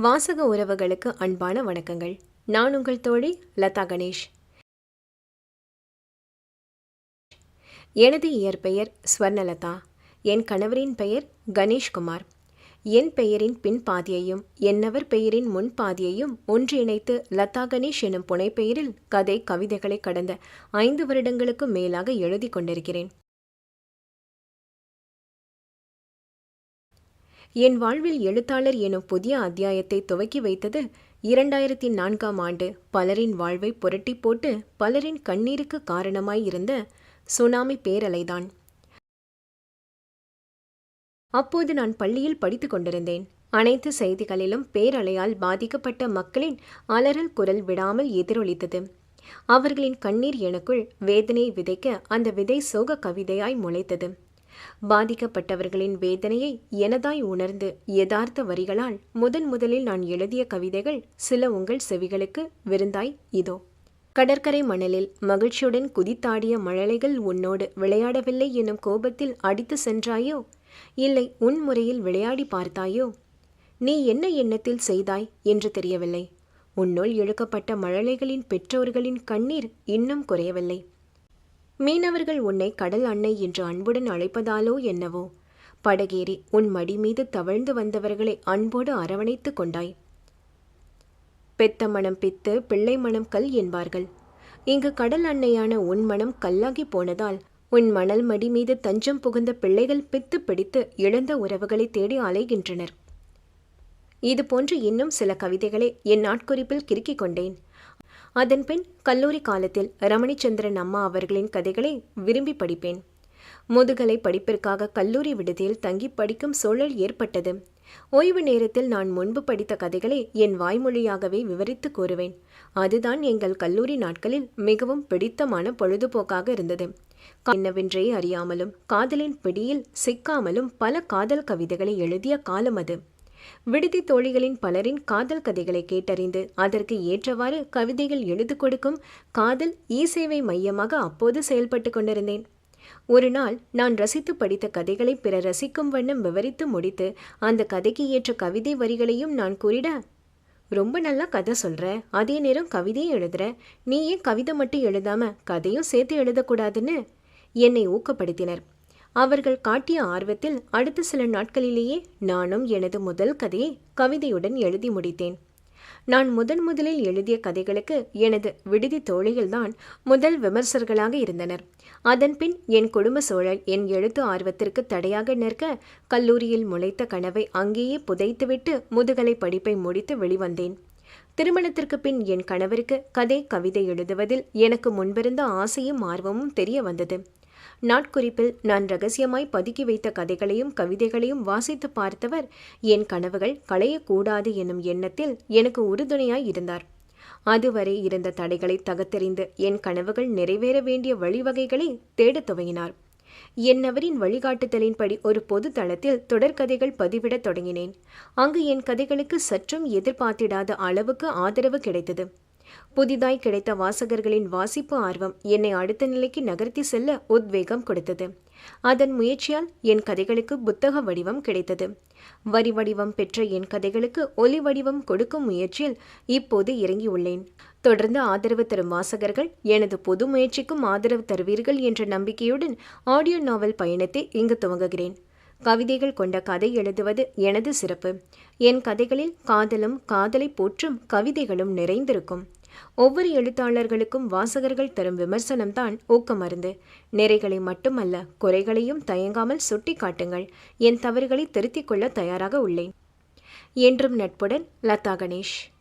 வாசக உறவுகளுக்கு அன்பான வணக்கங்கள். நான் உங்கள் தோழி லதா கணேஷ். எனது இயற்பெயர் ஸ்வர்ணலதா. என் கணவரின் பெயர் கணேஷ்குமார். என் பெயரின் பின் பாதியையும் என்னவர் பெயரின் முன் பாதியையும் ஒன்றிணைத்து லதா கணேஷ் எனும் புனைப்பெயரில் கதை கவிதைகளை கடந்த ஐந்து வருடங்களுக்கு மேலாக எழுதி கொண்டிருக்கிறேன். என் வாழ்வில் எழுத்தாளர் எனும் புதிய அத்தியாயத்தை துவக்கி வைத்தது இரண்டாயிரத்தி நான்காம் ஆண்டு. பலரின் வாழ்வை புரட்டி போட்டு பலரின் கண்ணீருக்கு காரணமாய் இருந்த சுனாமி பேரலைதான். அப்போது நான் பள்ளியில் படித்துக் கொண்டிருந்தேன். அனைத்து செய்திகளிலும் பேரலையால் பாதிக்கப்பட்ட மக்களின் அலறல் குரல் விடாமல் எதிரொலித்தது. அவர்களின் கண்ணீர் எனக்குள் வேதனையை விதைக்க அந்த விதை சோக கவிதையாய் முளைத்தது. பாதிக்கப்பட்டவர்களின் வேதனையை எனதாய் உணர்ந்து யதார்த்த வரிகளால் முதன் முதலில் நான் எழுதிய கவிதைகள் சில உங்கள் செவிகளுக்கு விருந்தாய் இதோ. கடற்கரை மணலில் மகிழ்ச்சியுடன் குதித்தாடிய மழலைகள் உன்னோடு விளையாடவில்லை எனும் கோபத்தில் அடித்து சென்றாயோ? இல்லை உன் முறையில் விளையாடி பார்த்தாயோ? நீ என்ன எண்ணத்தில் செய்தாய் என்று தெரியவில்லை. உன்னுள் இழுக்கப்பட்ட மழலைகளின் பெற்றோர்களின் கண்ணீர் இன்னும் குறையவில்லை. மீனவர்கள் உன்னை கடல் அன்னை என்று அன்புடன் அழைப்பதாலோ என்னவோ? படகேறி உன் மடி மீது தவழ்ந்து வந்தவர்களை அன்போடு அரவணைத்து கொண்டாய். பெத்த மனம் பித்து பிள்ளை மனம் கல் என்பார்கள். இங்கு கடல் அன்னையான உன் மனம் கல்லாகி போனதால் உன் மணல் மடி மீது தஞ்சம் புகுந்த பிள்ளைகள் பித்து பிடித்து இழந்த உறவுகளை தேடி அலைகின்றனர். இதுபோன்று இன்னும் சில கவிதைகளை என் நாட்குறிப்பில் கிறுக்கிக் கொண்டேன். அதன்பின் கல்லூரி காலத்தில் ரமணிச்சந்திரன் அம்மா அவர்களின் கதைகளை விரும்பி படிப்பேன். முதுகலை படிப்பிற்காக கல்லூரி விடுதியில் தங்கி படிக்கும் சூழல் ஏற்பட்டது. ஓய்வு நேரத்தில் நான் முன்பு படித்த கதைகளை என் வாய்மொழியாகவே விவரித்து கூறுவேன். அதுதான் எங்கள் கல்லூரி நாட்களில் மிகவும் பிடித்தமான பொழுதுபோக்காக இருந்தது. என்னவென்றே அறியாமலும் காதலின் பிடியில் சிக்காமலும் பல காதல் கவிதைகளை எழுதிய காலம் அது. விடுதி தோழிகளின் பலரின் காதல் கதைகளை கேட்டறிந்து அதற்கு ஏற்றவாறு கவிதைகள் எழுது கொடுக்கும் காதல் இ சேவை மையமாக அப்போது செயல்பட்டு கொண்டிருந்தேன். ஒரு நாள் நான் ரசித்து படித்த கதைகளை பிற ரசிக்கும் வண்ணம் விவரித்து முடித்து அந்த கதைக்கு ஏற்ற கவிதை வரிகளையும் நான் கூறிட ரொம்ப நல்லா கதை சொல்ற. அதே நேரம் கவிதையும் எழுதுற. நீ ஏன் கவிதை மட்டும் எழுதாம கதையும் சேர்த்து எழுதக்கூடாதுன்னு? என்னை ஊக்கப்படுத்தினர். அவர்கள் காட்டிய ஆர்வத்தில் அடுத்த சில நாட்களிலேயே நானும் எனது முதல் கதையை கவிதையுடன் எழுதி முடித்தேன். நான் முதன் முதலில் எழுதிய கதைகளுக்கு எனது விடுதி தோழிகள்தான் முதல் விமர்சகர்களாக இருந்தனர். அதன்பின் என் குடும்ப சூழல் என் எழுத்து ஆர்வத்திற்கு தடையாக நிற்க கல்லூரியில் முளைத்த கனவை அங்கேயே புதைத்துவிட்டு முதுகலை படிப்பை முடித்து வெளிவந்தேன். திருமணத்திற்கு பின் என் கணவருக்கு கதை கவிதை எழுதுவதில் எனக்கு முன்பிருந்த ஆசையும் ஆர்வமும் தெரிய வந்தது. நாட்குறிப்பில் நான் ரகசியமாய் பதுக்கி வைத்த கதைகளையும் கவிதைகளையும் வாசித்து பார்த்தவர் என் கனவுகள் களையக்கூடாது என்னும் எண்ணத்தில் எனக்கு உறுதுணையாய் இருந்தார். அதுவரை இருந்த தடைகளை தகத்தெறிந்து என் கனவுகள் நிறைவேற வேண்டிய வழிவகைகளை தேடத் துவங்கினார். என்னவரின் வழிகாட்டுதலின்படி ஒரு பொது தளத்தில் தொடர்கதைகள் பதிவிடத் தொடங்கினேன். அங்கு என் கதைகளுக்கு சற்றும் எதிர்பார்த்திடாத அளவுக்கு ஆதரவு கிடைத்தது. புதிதாய் கிடைத்த வாசகர்களின் வாசிப்பு ஆர்வம் என்னை அடுத்த நிலைக்கு நகர்த்தி செல்ல உத்வேகம் கொடுத்தது. அதன் முயற்சியால் என் கதைகளுக்கு புத்தக வடிவம் கிடைத்தது. வரி வடிவம் பெற்ற என் கதைகளுக்கு ஒலி வடிவம் கொடுக்கும் முயற்சியில் இப்போது இறங்கியுள்ளேன். தொடர்ந்து ஆதரவு தரும் வாசகர்கள் எனது பொது முயற்சிக்கும் ஆதரவு தருவீர்கள் என்ற நம்பிக்கையுடன் ஆடியோ நாவல் பயணத்தை இங்கு துவங்குகிறேன். கவிதைகள் கொண்ட கதை எழுதுவது எனது சிறப்பு. என் கதைகளில் காதலும் காதலை போற்றும் கவிதைகளும் நிறைந்திருக்கும். ஒவ்வொரு எழுத்தாளர்களுக்கும் வாசகர்கள் தரும் விமர்சனம்தான் ஊக்கமருந்து. நிறைகளை மட்டுமல்ல குறைகளையும் தயங்காமல் சுட்டி காட்டுங்கள். என் தவறுகளை திருத்திக் கொள்ள தயாராக உள்ளேன். என்றும் நட்புடன் லதா கணேஷ்.